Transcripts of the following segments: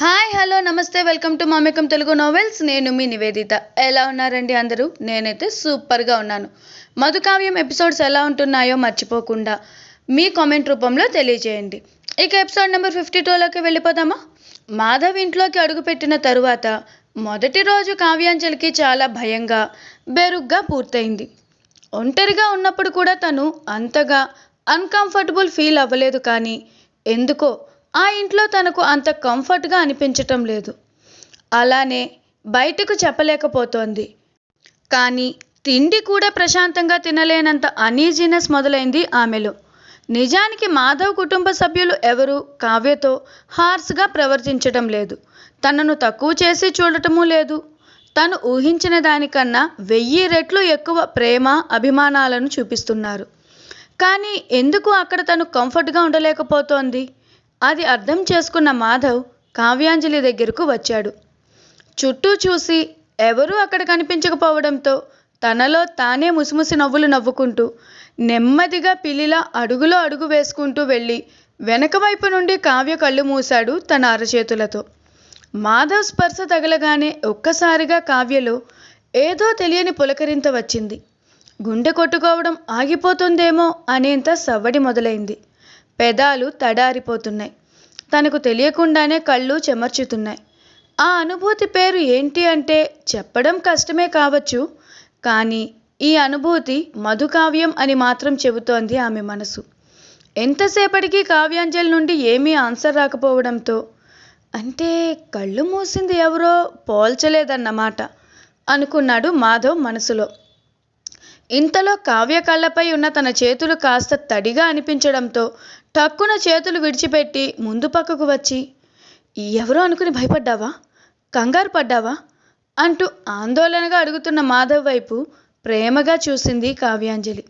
Hi hello నమస్తే welcome to మామికం Telugu novels నేను మీ నివేదిత. ఎలా ఉన్నారండి అందరూ? నేనైతే సూపర్గా ఉన్నాను. మధుకావ్యం ఎపిసోడ్స్ ఎలా ఉంటున్నాయో మర్చిపోకుండా మీ కామెంట్ రూపంలో తెలియజేయండి. ఇక ఎపిసోడ్ నెంబర్ ఫిఫ్టీ టూలోకి వెళ్ళిపోదామా? మాధవ్ ఇంట్లోకి అడుగుపెట్టిన తరువాత మొదటి రోజు కావ్యాంజలికి చాలా భయంగా బెరుగ్గా పూర్తయింది. ఒంటరిగా ఉన్నప్పుడు కూడా తను అంతగా అన్కంఫర్టబుల్ ఫీల్ అవ్వలేదు కానీ ఎందుకో ఆ ఇంట్లో తనకు అంత కంఫర్ట్గా అనిపించటం లేదు. అలానే బయటకు చెప్పలేకపోతోంది. కానీ తిండి కూడా ప్రశాంతంగా తినలేనంత అనీజీనెస్ మొదలైంది ఆమెలో. నిజానికి మాధవ్ కుటుంబ సభ్యులు ఎవరు కావ్యతో హార్స్గా ప్రవర్తించటం లేదు. తనను తక్కువ చేసి చూడటమూ లేదు. తను ఊహించిన దానికన్నా వెయ్యి రెట్లు ఎక్కువ ప్రేమ అభిమానాలను చూపిస్తున్నారు. కానీ ఎందుకు అక్కడ తను కంఫర్ట్గా ఉండలేకపోతోంది? అది అర్థం చేసుకున్న మాధవ్ కావ్యాంజలి దగ్గరకు వచ్చాడు. చుట్టూ చూసి ఎవరూ అక్కడ కనిపించకపోవడంతో తనలో తానే ముసిముసి నవ్వులు నవ్వుకుంటూ నెమ్మదిగా పిల్లిలా అడుగులో అడుగు వేసుకుంటూ వెళ్ళి వెనక వైపు నుండి కావ్య కళ్ళు మూశాడు తన అరచేతులతో. మాధవ్ స్పర్శ తగలగానే ఒక్కసారిగా కావ్యలో ఏదో తెలియని పులకరింత వచ్చింది. గుండె కొట్టుకోవడం ఆగిపోతుందేమో అనేంత సవ్వడి మొదలైంది. పెదాలు తడారిపోతున్నాయి. తనకు తెలియకుండానే కళ్ళు చెమర్చుతున్నాయి. ఆ అనుభూతి పేరు ఏంటి అంటే చెప్పడం కష్టమే కావచ్చు కానీ ఈ అనుభూతి మధుకావ్యం అని మాత్రం చెబుతోంది ఆమె మనసు. ఎంతసేపటికి కావ్యాంజలి నుండి ఏమీ ఆన్సర్ రాకపోవడంతో అంటే కళ్ళు మూసింది ఎవరో పోల్చలేదన్నమాట అనుకున్నాడు మాధవ్ మనసులో. ఇంతలో కావ్య కళ్ళపై ఉన్న తన చేతులు కాస్త తడిగా అనిపించడంతో టక్కున చేతులు విడిచిపెట్టి ముందు పక్కకు వచ్చి ఎవరో అనుకుని భయపడ్డావా? కంగారు పడ్డావా? అంటూ ఆందోళనగా అడుగుతున్న మాధవ్ వైపు ప్రేమగా చూసింది కావ్యాంజలి.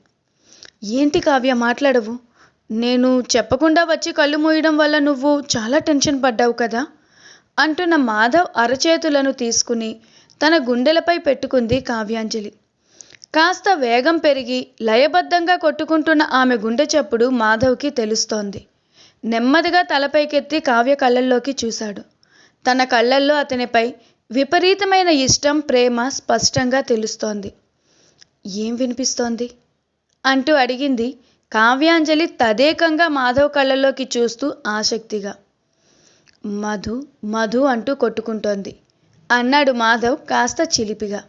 ఏంటి కావ్య మాట్లాడవు. నేను చెప్పకుండా వచ్చి కళ్ళు మూయడం వల్ల నువ్వు చాలా టెన్షన్ పడ్డావు కదా? అంటున్న మాధవ్ అరచేతులను తీసుకుని తన గుండెలపై పెట్టుకుంది కావ్యాంజలి. కాస్త వేగం పెరిగి లయబద్ధంగా కొట్టుకుంటున్న ఆమె గుండె చప్పుడు మాధవ్కి తెలుస్తోంది. నెమ్మదిగా తలపైకెత్తి కావ్య కళ్ళల్లోకి చూశాడు. తన కళ్ళల్లో అతనిపై విపరీతమైన ఇష్టం ప్రేమ స్పష్టంగా తెలుస్తోంది. ఏం వినిపిస్తోంది? అంటూ అడిగింది కావ్యాంజలి తదేకంగా మాధవ్ కళ్ళల్లోకి చూస్తూ ఆసక్తిగా. మధు మధు అంటూ కొట్టుకుంటోంది. అన్నాడు మాధవ్ కాస్త చిలిపిగా.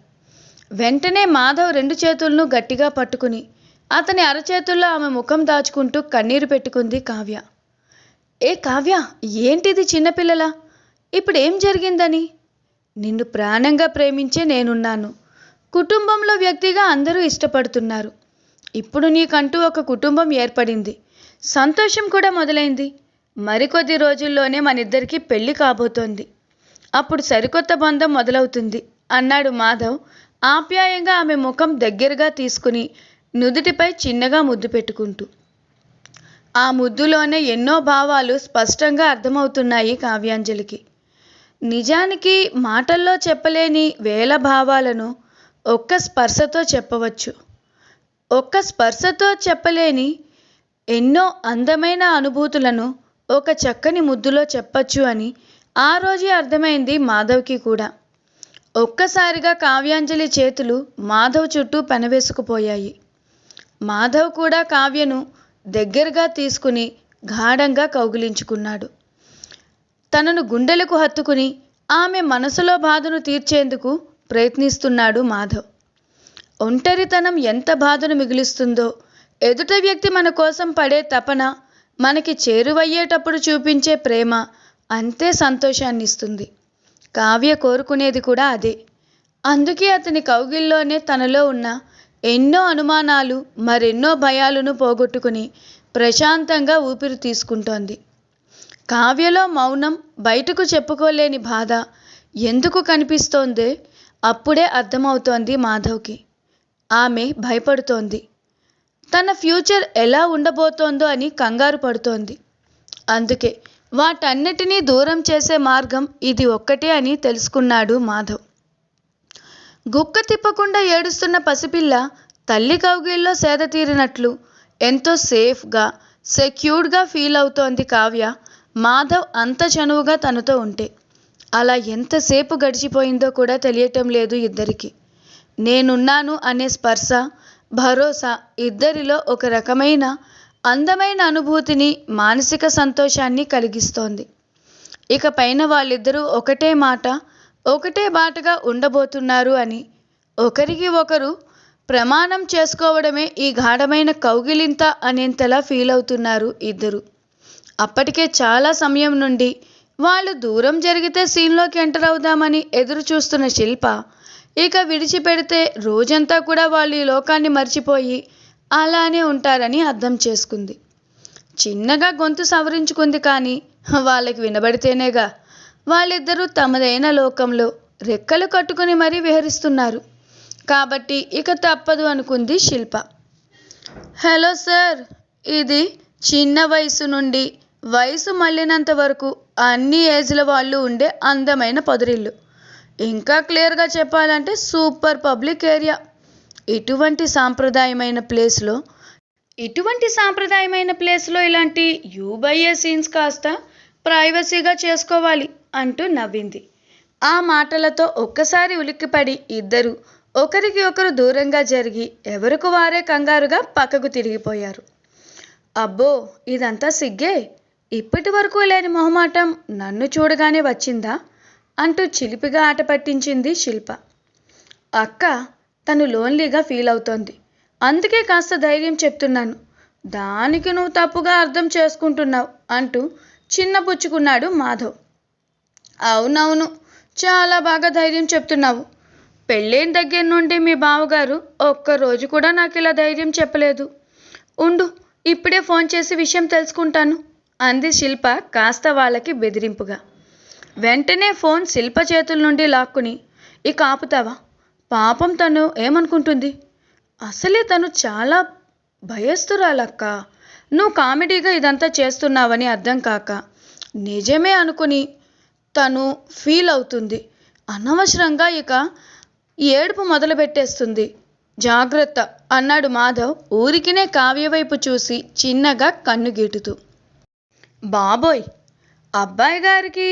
వెంటనే మాధవ్ రెండు చేతులను గట్టిగా పట్టుకుని అతని అరచేతుల్లో ఆమె ముఖం దాచుకుంటూ కన్నీరు పెట్టుకుంది కావ్య. ఏ కావ్య ఏంటిది చిన్నపిల్లల? ఇప్పుడు ఏం జరిగిందని? నిన్ను ప్రాణంగా ప్రేమించే నేనున్నాను. కుటుంబంలో వ్యక్తిగా అందరూ ఇష్టపడుతున్నారు. ఇప్పుడు నీకంటూ ఒక కుటుంబం ఏర్పడింది. సంతోషం కూడా మొదలైంది. మరికొద్ది రోజుల్లోనే మనిద్దరికీ పెళ్ళి కాబోతోంది. అప్పుడు సరికొత్త బంధం మొదలవుతుంది అన్నాడు మాధవ్ ఆప్యాయంగా ఆమె ముఖం దగ్గరగా తీసుకుని నుదుటిపై చిన్నగా ముద్దు పెట్టుకుంటూ. ఆ ముద్దులోనే ఎన్నో భావాలు స్పష్టంగా అర్థమవుతున్నాయి కావ్యాంజలికి. నిజానికి మాటల్లో చెప్పలేని వేల భావాలను ఒక్క స్పర్శతో చెప్పవచ్చు. ఒక్క స్పర్శతో చెప్పలేని ఎన్నో అందమైన అనుభూతులను ఒక చక్కని ముద్దులో చెప్పచ్చు అని ఆ రోజే అర్థమైంది మాధవ్కి కూడా. ఒక్కసారిగా కావ్యాంజలి చేతులు మాధవ్ చుట్టూ పెనవేసుకుపోయాయి. మాధవ్ కూడా కావ్యను దగ్గరగా తీసుకుని గాఢంగా కౌగిలించుకున్నాడు. తనను గుండెలకు హత్తుకుని ఆమె మనసులో బాధను తీర్చేందుకు ప్రయత్నిస్తున్నాడు మాధవ్. ఒంటరితనం ఎంత బాధను మిగులుస్తుందో ఎదుట వ్యక్తి మన కోసం పడే తపన మనకి చేరువయ్యేటప్పుడు చూపించే ప్రేమ అంతే సంతోషాన్నిస్తుంది. కావ్య కోరుకునేది కూడా అదే. అందుకే అతని కౌగిల్లోనే తనలో ఉన్న ఎన్నో అనుమానాలు మరెన్నో భయాలను పోగొట్టుకుని ప్రశాంతంగా ఊపిరి తీసుకుంటోంది. కావ్యలో మౌనం బయటకు చెప్పుకోలేని బాధ ఎందుకు కనిపిస్తోందే? అప్పుడే అర్థమవుతోంది మాధవ్కి. ఆమె భయపడుతోంది. తన ఫ్యూచర్ ఎలా ఉండబోతోందో అని కంగారు పడుతోంది. అందుకే వాటన్నిటినీ దూరం చేసే మార్గం ఇది ఒక్కటే అని తెలుసుకున్నాడు మాధవ్. గుక్క తిప్పకుండా ఏడుస్తున్న పసిపిల్ల తల్లి కౌగిల్లో సేద తీరినట్లు ఎంతో సేఫ్గా సెక్యూర్డ్గా ఫీల్ అవుతోంది కావ్య. మాధవ్ అంత చనువుగా తనతో ఉంటే. అలా ఎంతసేపు గడిచిపోయిందో కూడా తెలియటం లేదు ఇద్దరికి. నేనున్నాను అనే స్పర్శ భరోసా ఇద్దరిలో ఒక రకమైన అందమైన అనుభూతిని మానసిక సంతోషాన్ని కలిగిస్తోంది. ఇక పైన వాళ్ళిద్దరూ ఒకటే మాట ఒకటే బాటగా ఉండబోతున్నారు అని. ఒకరికి ఒకరు ప్రమాణం చేసుకోవడమే ఈ గాఢమైన కౌగిలింత అనేంతలా ఫీల్ అవుతున్నారు ఇద్దరు. అప్పటికే చాలా సమయం నుండి వాళ్ళు దూరం జరిగితే సీన్లోకి ఎంటర్ అవుదామని ఎదురు చూస్తున్న శిల్ప ఇక విడిచిపెడితే రోజంతా కూడా వాళ్ళు ఈ లోకాన్ని మర్చిపోయి అలానే ఉంటారని అర్థం చేసుకుంది. చిన్నగా గొంతు సవరించుకుంది కానీ వాళ్ళకి వినబడితేనేగా వాళ్ళిద్దరూ తమదైన లోకంలో రెక్కలు కట్టుకుని మరీ విహరిస్తున్నారు. కాబట్టి ఇక తప్పదు అనుకుంది శిల్ప. హలో సార్ ఇది చిన్న వయసు నుండి వయసు మళ్ళినంత వరకు అన్ని ఏజ్ల వాళ్ళు ఉండే అందమైన పొదరిల్లు. ఇంకా క్లియర్గా చెప్పాలంటే సూపర్ పబ్లిక్ ఏరియా. ఇటువంటి సాంప్రదాయమైన ప్లేస్లో ఇటువంటి సాంప్రదాయమైన ప్లేస్లో ఇలాంటి యూబయ్యే సీన్స్ కాస్త ప్రైవసీగా చేసుకోవాలి అంటూ నవ్వింది. ఆ మాటలతో ఒక్కసారి ఉలిక్కిపడి ఇద్దరు ఒకరికి ఒకరు దూరంగా జరిగి ఎవరికి వారే కంగారుగా పక్కకు తిరిగిపోయారు. అబ్బో ఇదంతా సిగ్గే? ఇప్పటి వరకు లేని మొహమాటం నన్ను చూడగానే వచ్చిందా? అంటూ చిలిపిగా ఆట పట్టించింది శిల్ప. అక్క తను లోన్లీగా ఫీల్ అవుతోంది. అందుకే కాస్త ధైర్యం చెప్తున్నాను. దానికి నువ్వు తప్పుగా అర్థం చేసుకుంటున్నావు అంటూ చిన్నపుచ్చుకున్నాడు మాధవ్. అవునవును చాలా బాగా ధైర్యం చెప్తున్నావు. పెళ్ళైన దగ్గర నుండి మీ బావగారు ఒక్కరోజు కూడా నాకు ఇలా ధైర్యం చెప్పలేదు. ఉండు ఇప్పుడే ఫోన్ చేసి విషయం తెలుసుకుంటాను అంది శిల్ప కాస్త వాళ్ళకి బెదిరింపుగా. వెంటనే ఫోన్ శిల్ప చేతుల నుండి లాక్కుని ఇక ఆపుతావా? పాపం తను ఏమనుకుంటుంది? అసలే తను చాలా భయస్తురాలక్క నువ్వు కామెడీగా ఇదంతా చేస్తున్నావని అర్థం కాక నిజమే అనుకుని తను ఫీల్ అవుతుంది. అనవసరంగా ఇక ఏడుపు మొదలు పెట్టేస్తుంది జాగ్రత్త అన్నాడు మాధవ్ ఊరికినే కావ్య వైపు చూసి చిన్నగా కన్ను గీటుతూ బాబోయ్ అబ్బాయి గారికి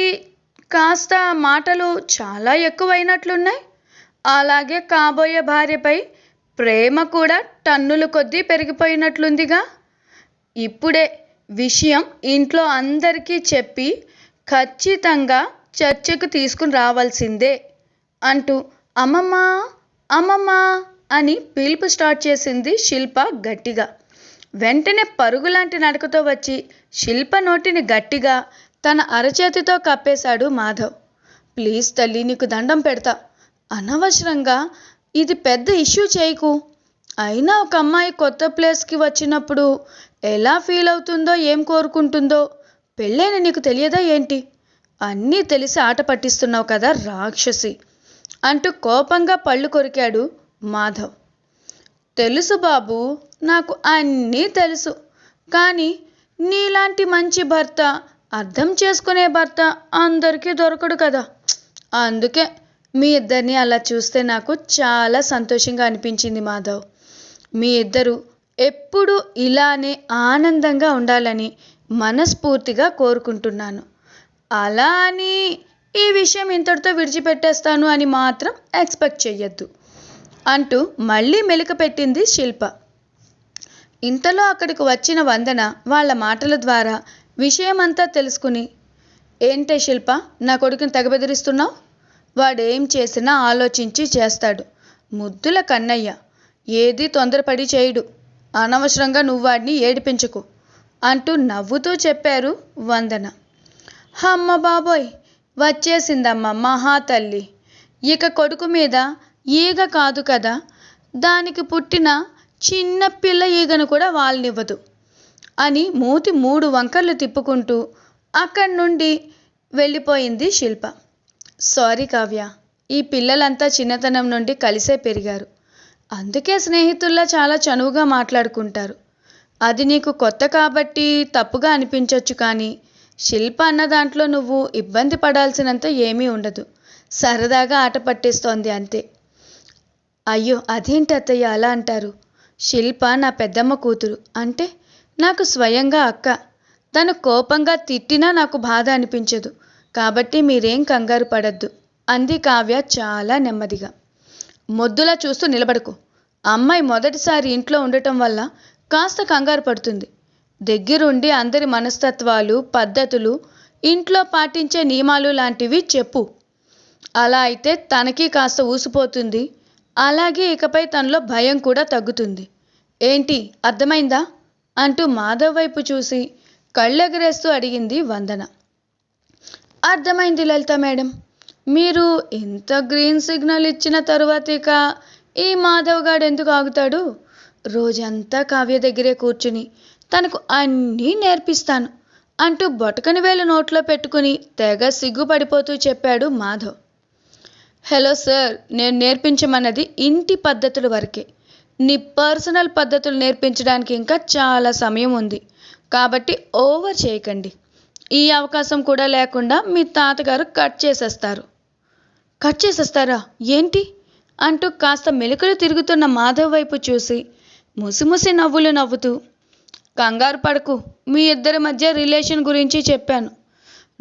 కాస్త మాటలు చాలా ఎక్కువైనట్లున్నాయి. అలాగే కాబోయే భార్యపై ప్రేమ కూడా టన్నుల కొద్దీ పెరిగిపోయినట్లుందిగా. ఇప్పుడే విషయం ఇంట్లో అందరికీ చెప్పి ఖచ్చితంగా చర్చకు తీసుకుని రావాల్సిందే అంటూ అమ్మమ్మ అమ్మమ్మ అని పిలుపు స్టార్ట్ చేసింది శిల్ప గట్టిగా. వెంటనే పరుగులాంటి నడకతో వచ్చి శిల్ప నోటిని గట్టిగా తన అరచేతితో కప్పేశాడు మాధవ్. ప్లీజ్ తల్లి నీకు దండం పెడతా. అనవసరంగా ఇది పెద్ద ఇష్యూ చేయకు. అయినా ఒక అమ్మాయి కొత్త ప్లేస్కి వచ్చినప్పుడు ఎలా ఫీల్ అవుతుందో ఏం కోరుకుంటుందో పెళ్ళైన నీకు తెలియదా ఏంటి? అన్నీ తెలిసి ఆట పట్టిస్తున్నావు కదా రాక్షసి అంటూ కోపంగా పళ్ళు కొరికాడు మాధవ్. తెలుసు బాబు నాకు అన్నీ తెలుసు. కానీ నీలాంటి మంచి భర్త అర్థం చేసుకునే భర్త అందరికీ దొరకడు కదా. అందుకే మీ ఇద్దరిని అలా చూస్తే నాకు చాలా సంతోషంగా అనిపించింది మాధవ్. మీ ఇద్దరు ఎప్పుడు ఇలానే ఆనందంగా ఉండాలని మనస్ఫూర్తిగా కోరుకుంటున్నాను. అలా అని ఈ విషయం ఇంతటితో విడిచిపెట్టేస్తాను అని మాత్రం ఎక్స్పెక్ట్ చెయ్యొద్దు అంటూ మళ్ళీ మెలిక పెట్టింది శిల్ప. ఇంతలో అక్కడికి వచ్చిన వందన వాళ్ళ మాటల ద్వారా విషయమంతా తెలుసుకుని ఏంటే శిల్ప నా కొడుకుని తెగ బెదిరిస్తున్నావు? వాడేం చేసినా ఆలోచించి చేస్తాడు. ముద్దుల కన్నయ్య ఏది తొందరపడి చేయడు. అనవసరంగా నువ్వు వాడిని ఏడిపించకు అంటూ నవ్వుతూ చెప్పారు వందన. అమ్మ బాబోయ్ వచ్చేసిందమ్మ మహా తల్లి. ఇక కొడుకు మీద ఈగ కాదు కదా. దానికి పుట్టిన చిన్న పిల్ల ఈగను కూడా వాళ్ళనివ్వదు అని మూతి మూడు వంకర్లు తిప్పుకుంటూ అక్కడి నుండి వెళ్ళిపోయింది శిల్ప. సారీ కావ్య ఈ పిల్లలంతా చిన్నతనం నుండి కలిసే పెరిగారు. అందుకే స్నేహితుల్లా చాలా చనువుగా మాట్లాడుకుంటారు. అది నీకు కొత్త కాబట్టి తప్పుగా అనిపించవచ్చు కానీ శిల్ప అన్న దాంట్లో నువ్వు ఇబ్బంది పడాల్సినంత ఏమీ ఉండదు. సరదాగా ఆట పట్టేస్తోంది అంతే. అయ్యో అదేంటి అత్తయ్య అలా అంటారు? శిల్ప నా పెద్దమ్మ కూతురు. అంటే నాకు స్వయంగా అక్క. తను కోపంగా తిట్టినా నాకు బాధ అనిపించదు. కాబట్టి మీరేం కంగారు పడద్దు. అంది కావ్య చాలా నెమ్మదిగా. మొద్దులా చూస్తూ నిలబడకు. అమ్మాయి మొదటిసారి ఇంట్లో ఉండటం వల్ల కాస్త కంగారు పడుతుంది. దగ్గరుండి అందరి మనస్తత్వాలు పద్ధతులు ఇంట్లో పాటించే నియమాలు లాంటివి చెప్పు. అలా అయితే తనకి కాస్త ఊసిపోతుంది. అలాగే ఇకపై తనలో భయం కూడా తగ్గుతుంది. ఏంటి అర్థమైందా? అంటూ మాధవ్ వైపు చూసి కళ్ళెగరేస్తూ అడిగింది వందన. అర్థమైంది లలిత మేడం. మీరు ఎంత గ్రీన్ సిగ్నల్ ఇచ్చిన తరువాత ఇక ఈ మాధవ్ గాడు ఎందుకు ఆగుతాడు? రోజంతా కావ్య దగ్గరే కూర్చుని తనకు అన్నీ నేర్పిస్తాను అంటూ బొటకని వేలు నోట్లో పెట్టుకుని తెగ సిగ్గుపడిపోతూ చెప్పాడు మాధవ్. హలో సార్ నేను నేర్పించమన్నది ఇంటి పద్ధతుల వరకే. నీ పర్సనల్ పద్ధతులు నేర్పించడానికి ఇంకా చాలా సమయం ఉంది. కాబట్టి ఓవర్ చేయకండి. ఈ అవకాశం కూడా లేకుండా మీ తాతగారు కట్ చేసేస్తారు. కట్ చేసేస్తారా? ఏంటి? అంటూ కాస్త మెలకులు తిరుగుతున్న మాధవ్ వైపు చూసి ముసిముసి నవ్వులు నవ్వుతూ కంగారు పడకు మీ ఇద్దరి మధ్య రిలేషన్ గురించి చెప్పాను.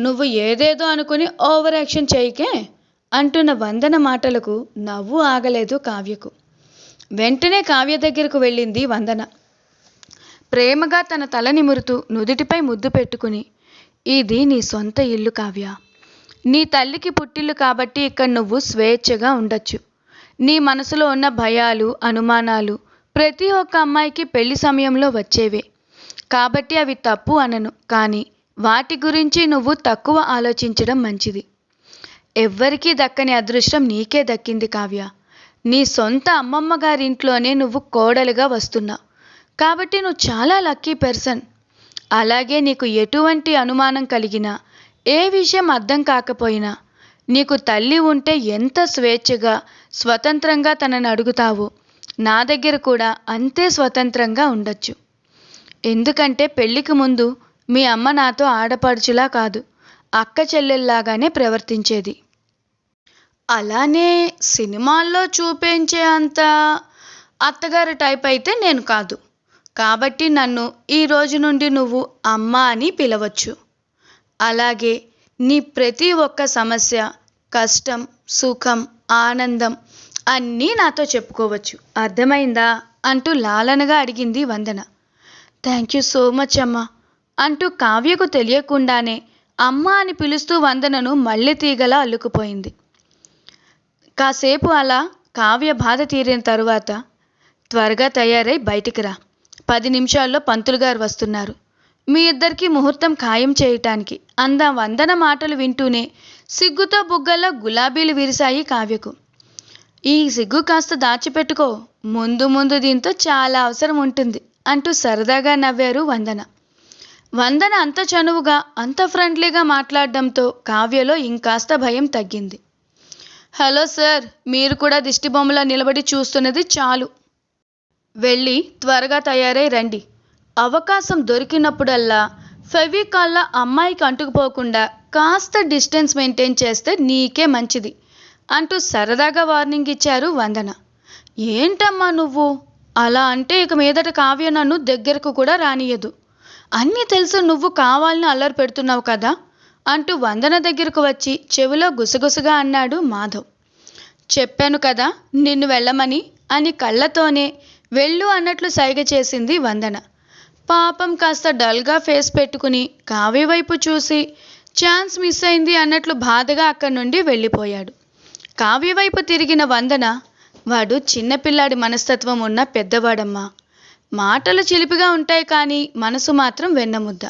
నువ్వు ఏదేదో అనుకుని ఓవర్ యాక్షన్ చేయకే అంటున్న వందన మాటలకు నవ్వు ఆగలేదు కావ్యకు. వెంటనే కావ్య దగ్గరకు వెళ్ళింది వందన. ప్రేమగా తన తల నిమురుతూ నుదుటిపై ముద్దు పెట్టుకుని ఇది నీ సొంత ఇల్లు కావ్య. నీ తల్లికి పుట్టిల్లు కాబట్టి ఇక్కడ నువ్వు స్వేచ్ఛగా ఉండొచ్చు. నీ మనసులో ఉన్న భయాలు అనుమానాలు ప్రతి ఒక్క అమ్మాయికి పెళ్ళి సమయంలో వచ్చేవే. కాబట్టి అవి తప్పు అనను కానీ వాటి గురించి నువ్వు తక్కువ ఆలోచించడం మంచిది. ఎవ్వరికీ దక్కని అదృష్టం నీకే దక్కింది కావ్య. నీ సొంత అమ్మమ్మ గారింట్లోనే నువ్వు కోడలుగా వస్తున్నావు కాబట్టి నువ్వు చాలా లక్కీ పర్సన్. అలాగే నీకు ఎటువంటి అనుమానం కలిగినా ఏ విషయం అర్థం కాకపోయినా నీకు తల్లి ఉంటే ఎంత స్వేచ్ఛగా స్వతంత్రంగా తనని అడుగుతావో నా దగ్గర కూడా అంతే స్వతంత్రంగా ఉండొచ్చు. ఎందుకంటే పెళ్ళికి ముందు మీ అమ్మ నాతో ఆడపడుచులా కాదు అక్క చెల్లెల్లాగానే ప్రవర్తించేది. అలానే సినిమాల్లో చూపించే అంత అత్తగారు టైప్ అయితే నేను కాదు. కాబట్టి నన్ను ఈ రోజు నుండి నువ్వు అమ్మ అని పిలవచ్చు. అలాగే నీ ప్రతి ఒక్క సమస్య కష్టం సుఖం ఆనందం అన్నీ నాతో చెప్పుకోవచ్చు. అర్థమైందా? అంటూ లాలనగా అడిగింది Vandana. Thank you so much అమ్మా అంటూ కావ్యకు తెలియకుండానే అమ్మ అని పిలుస్తూ వందనను మళ్ళీ తీగలా అల్లుకుపోయింది. కాసేపు అలా కావ్య బాధ తీరిన తరువాత త్వరగా తయారై బయటికి రా. పది నిమిషాల్లో పంతులు గారు వస్తున్నారు. మీ ఇద్దరికి ముహూర్తం ఖాయం చేయటానికి అంద వందన మాటలు వింటూనే సిగ్గుతో బుగ్గల్లో గులాబీలు విరిశాయి కావ్యకు. ఈ సిగ్గు కాస్త దాచిపెట్టుకో ముందు ముందు దీంతో చాలా అవసరం ఉంటుంది అంటూ సరదాగా నవ్వారు వందన. వందన అంత చనువుగా అంత ఫ్రెండ్లీగా మాట్లాడడంతో కావ్యలో ఇంకాస్త భయం తగ్గింది. హలో సార్ మీరు కూడా దిష్టి బొమ్మలా నిలబడి చూస్తున్నది చాలు వెళ్ళి త్వరగా తయారై రండి. అవకాశం దొరికినప్పుడల్లా ఫెవికాల్లా అమ్మాయికి అంటుకుపోకుండా కాస్త డిస్టెన్స్ మెయింటైన్ చేస్తే నీకే మంచిది అంటూ సరదాగా వార్నింగ్ ఇచ్చారు వందన. ఏంటమ్మా నువ్వు? అలా అంటే ఇక మీదట కావ్య నన్ను దగ్గరకు కూడా రానియదు అన్నీ తెలుసు నువ్వు కావాలని అల్లరి పెడుతున్నావు కదా? అంటూ వందన దగ్గరకు వచ్చి చెవిలో గుసగుసగా అన్నాడు మాధవ్. చెప్పాను కదా నిన్ను వెళ్ళమని అని కళ్ళతోనే వెళ్ళు అన్నట్లు సైగ చేసింది వందన. పాపం కాస్త డల్గా ఫేస్ పెట్టుకుని కావ్య వైపు చూసి ఛాన్స్ మిస్ అయింది అన్నట్లు బాధగా అక్కడి నుండి వెళ్ళిపోయాడు. కావ్య వైపు తిరిగిన వందన వాడు చిన్నపిల్లాడి మనస్తత్వం ఉన్న పెద్దవాడమ్మా. మాటలు చిలిపిగా ఉంటాయి కానీ మనసు మాత్రం వెన్నముద్ద.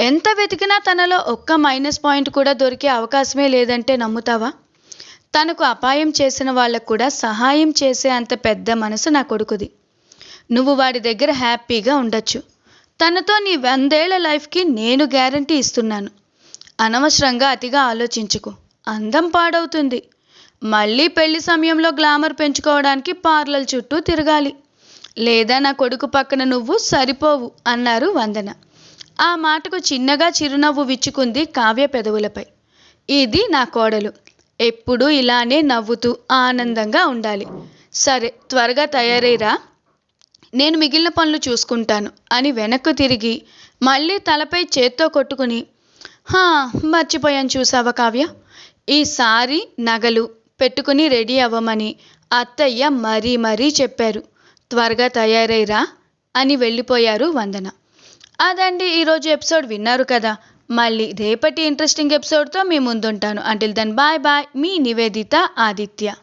ఎంత వెతికినా తనలో ఒక్క మైనస్ పాయింట్ కూడా దొరికే అవకాశమే లేదంటే నమ్ముతావా? తనకు అపాయం చేసిన వాళ్ళకు కూడా సహాయం చేసే అంత పెద్ద మనసు నా కొడుకుది. నువ్వు వాడి దగ్గర హ్యాపీగా ఉండొచ్చు. తనతో నీ వందేళ్ళ లైఫ్కి నేను గ్యారంటీ ఇస్తున్నాను. అనవసరంగా అతిగా ఆలోచించుకు. అందం పాడవుతుంది. మళ్ళీ పెళ్ళి సమయంలో గ్లామర్ పెంచుకోవడానికి పార్లర్ చుట్టూ తిరగాలి. లేదా నా కొడుకు పక్కన నువ్వు సరిపోవు అన్నారు వందన. ఆ మాటకు చిన్నగా చిరునవ్వు విచ్చుకుంది కావ్య పెదవులపై. ఇది నా కోడలు. ఎప్పుడూ ఇలానే నవ్వుతూ ఆనందంగా ఉండాలి. సరే త్వరగా తయారైరా. నేను మిగిలిన పనులు చూసుకుంటాను అని వెనక్కు తిరిగి మళ్ళీ తలపై చేత్తో కొట్టుకుని హా మర్చిపోయాను చూసావా కావ్య? ఈసారి నగలు పెట్టుకుని రెడీ అవ్వమని అత్తయ్య మరీ మరీ చెప్పారు. త్వరగా తయారైరా అని వెళ్ళిపోయారు వందన. అదండి ఈరోజు ఎపిసోడ్ విన్నారు కదా. మళ్ళీ రేపటి ఇంట్రెస్టింగ్ ఎపిసోడ్తో మీ ముందుంటాను. Until then bye bye. మీ నివేదిత ఆదిత్య.